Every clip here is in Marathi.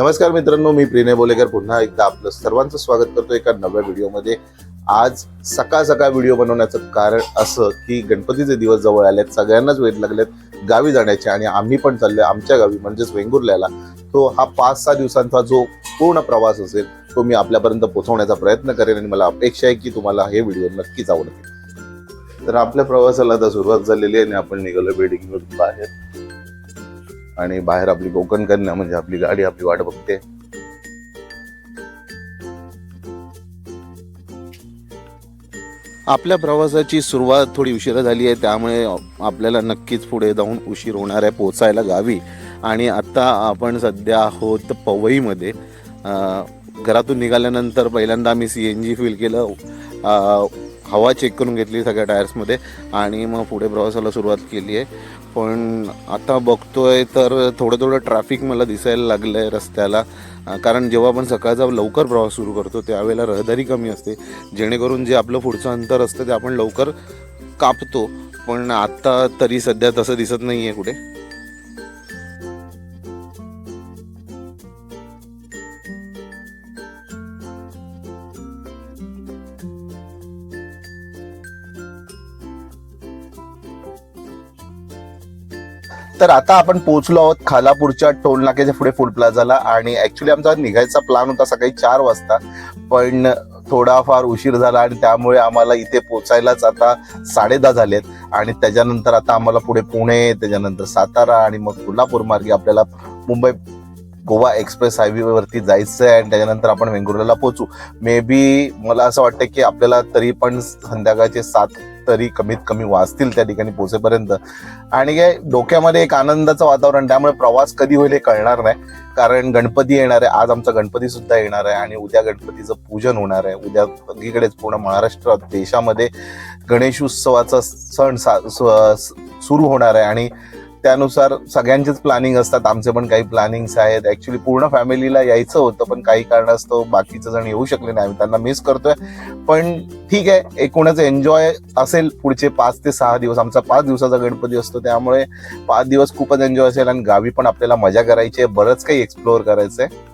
नमस्कार मित्रांनो मी प्रिने बोलेकर. पुन्हा एकदा आपलं सर्वांचं स्वागत करतो एका नव्या व्हिडिओमध्ये. आज सकाळ सकाळ व्हिडिओ बनवण्याचं कारण असं की गणपतीचे दिवस जवळ आलेत सगळ्यांनाच वेळ लागलेत गावी जाण्याचे आणि आम्ही पण चाललोय आमच्या गावी म्हणजेच वेंगुर्ल्याला. तो हा पाच सहा दिवसांचा जो पूर्ण प्रवास असेल तो मी आपल्यापर्यंत पोहोचवण्याचा प्रयत्न करेन आणि मला अपेक्षा आहे की तुम्हाला हे व्हिडिओ नक्कीच आवडेल तर आपल्या प्रवासाला आता सुरुवात झालेली आहे आणि आपण निघालो बिल्डिंग बाहेर. आणि बाहेर आपली कोकण कन्या म्हणजे आपली गाडी आपली वाट बघते. आपल्या प्रवासाची सुरुवात थोडी उशिरा झाली आहे त्यामुळे आपल्याला नक्कीच पुढे जाऊन उशीर होणार आहे पोचायला गावी. आणि आत्ता आपण सध्या आहोत पवईमध्ये. घरातून निघाल्यानंतर पहिल्यांदा आम्ही सी एन जी फील केलं. हवा चेक करून घेतली सगळ्या टायर्समध्ये आणि मग पुढे प्रवासाला सुरुवात केली आहे. पण आता बघतोय तर थोडं थोडं ट्रॅफिक मला दिसायला लागलं आहे रस्त्याला कारण जेव्हा आपण सकाळचा लवकर प्रवास सुरू करतो त्यावेळेला रहदारी कमी असते. जेणेकरून जे आपलं पुढचं अंतर असतं ते आपण लवकर कापतो. पण आत्ता तरी सध्या तसं दिसत नाही आहे कुठे. तर आता आपण पोहोचलो आहोत खालापूरच्या टोल नाक्याच्या पुढे फुल प्लाझाला आणि ऍक्च्युली आमचा निघायचा प्लान होता सकाळी चार वाजता पण थोडाफार उशीर झाला आणि त्यामुळे आम्हाला इथे पोचायलाच आता साडेदहा झालेत. आणि त्याच्यानंतर आता आम्हाला पुढे पुणे त्याच्यानंतर सातारा आणि मग कोल्हापूर मार्गे आपल्याला मुंबई गोवा एक्सप्रेस हायवे वरती जायचं आहे आणि त्याच्यानंतर आपण वेंगुर्ल्याला पोहोचू. मे बी मला असं वाटतं की आपल्याला तरी पण संध्याकाळचे सात तरी कमीत कमी वाजतील त्या ठिकाणी पोहोचेपर्यंत आणि काय डोक्यामध्ये एक आनंदाचं वातावरण त्यामुळे प्रवास कधी होईल हे कळणार नाही. कारण गणपती येणार आहे आज आमचा गणपती सुद्धा येणार आहे आणि उद्या गणपतीचं पूजन होणार आहे. उद्या सगळीकडेच पूर्ण महाराष्ट्र देशामध्ये गणेश उत्सवाचा सण सा- सुरू होणार आहे आणि त्यानुसार सगळ्यांचेच प्लॅनिंग असतात. आमचे पण काही प्लॅनिंग्स आहेत. ऍक्च्युली पूर्ण फॅमिलीला यायचं होतं पण काही कारणास्तव बाकीचे जण येऊ शकले नाही. आम्ही त्यांना मिस करतोय. पण ठीक आहे एकूणच एन्जॉय असेल पुढचे पाच ते सहा दिवस. आमचा पाच दिवसाचा गणपती असतो. त्यामुळे पाच दिवस खूपच एन्जॉय असेल आणि गावी पण आपल्याला मजा करायची आहे. बरंच काही एक्सप्लोअर आहे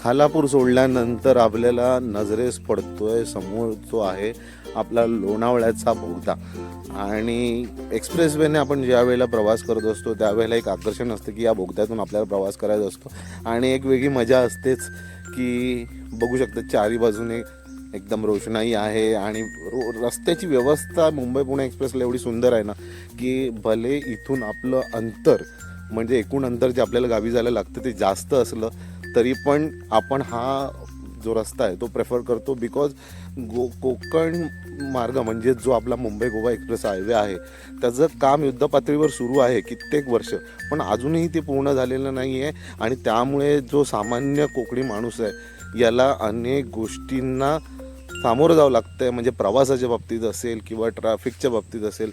खालापूर सोडल्यानंतर आपल्याला नजरेस पडतोय समोर जो आहे आपला लोणावळ्याचा बोगदा. आणि एक्सप्रेसवेने आपण ज्या वेळेला प्रवास करत असतो त्यावेळेला एक आकर्षण असतं की या बोगद्यातून आपल्याला प्रवास करायचा असतो. आणि एक वेगळी मजा असतेच की बघू शकता चारी बाजूने एकदम रोषणाई आहे आणि रो रस्त्याची व्यवस्था मुंबई पुणे एक्सप्रेसला एवढी सुंदर आहे ना की भले इथून आपलं अंतर म्हणजे एकूण अंतर जे आपल्याला गावी जायला लागतं ते जास्त असलं तरी पण आपण हा जो रस्ता आहे तो प्रेफर करतो बिकॉज गो कोकण मार्ग म्हणजे जो आपला मुंबई गोवा एक्सप्रेस हायवे आहे त्याचं काम युद्धपातळीवर सुरू आहे कित्येक वर्ष. पण अजूनही ते पूर्ण झालेलं नाही आहे आणि त्यामुळे जो सामान्य कोकणी माणूस आहे याला अनेक गोष्टींना सामोरं जावं लागतं आहे म्हणजे प्रवासाच्या बाबतीत असेल किंवा ट्रॅफिकच्या बाबतीत असेल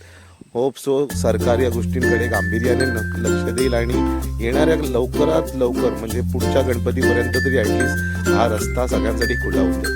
होप सो सरकार या गोष्टींकडे गांभीर्याने न- लक्ष देईल आणि येणाऱ्या लवकरात लवकर म्हणजे पुढच्या गणपतीपर्यंत तरी ॲटलिस्ट हा रस्ता सगळ्यांसाठी खुला होतो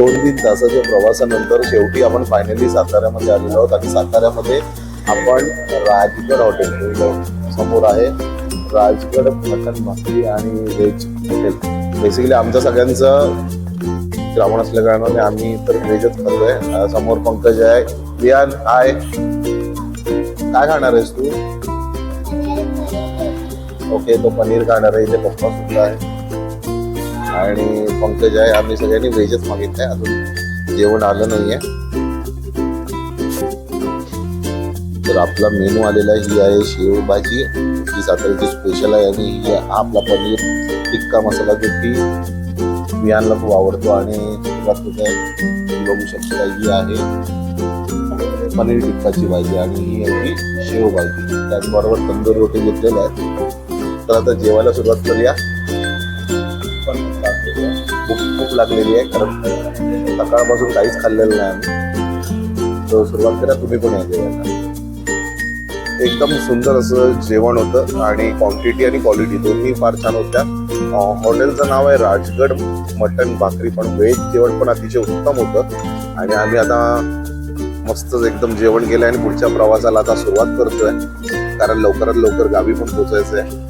दोन तीन तासाच्या प्रवासानंतर शेवटी आपण फायनली साताऱ्यामध्ये आलेलो आहोत आणि साताऱ्यामध्ये आपण राजगड हॉटेल समोर आहे राजगड मटन भाकरी आणि व्हेज हॉटेल बेसिकली आमच्या सगळ्यांचं श्रावण असल्या कारणाने आम्ही तर व्हेजच खातोय समोर पंकज आहे. वियान हाय काय खाणार आहेस तू? ओके तो पनीर खाणार आहे. इथे पप्पा सुद्धा आहे. आणि पंकज आहे आम्ही सगळ्यांनी व्हेजच मागितलंय. अजून जेवण आलं नाहीये. तर आपला मेनू आलेला ही आहे शेव भाजी. ही साताऱ्याची स्पेशल आहे आणि ही आपला पनीर टिक्का मसाला जो की खूप आवडतो आणि तुझ्या बघू शकता. ही आहे पनीर टिक्काची भाजी आणि ही आहे शेव भाजी. त्याचबरोबर तंदूर रोटी घेतलेल्या आहेत तर आता जेवायला सुरुवात करूया. लागलेली आहे. कारण सकाळपासून काहीच खाल्लेलं नाही आम्ही. तर सुरुवात करा तुम्ही पण या जेवायला एकदम सुंदर असं जेवण होतं आणि क्वांटिटी आणि क्वालिटी दोन्ही फार छान होत्या. हॉटेलचं नाव आहे राजगड मटन भाकरी पण व्हेज जेवण पण अतिशय उत्तम होतं. आणि आम्ही आता मस्तच एकदम जेवण केलं आणि पुढच्या प्रवासाला आता सुरुवात करतोय. कारण लवकरात लवकर गावी पण पोचायचं आहे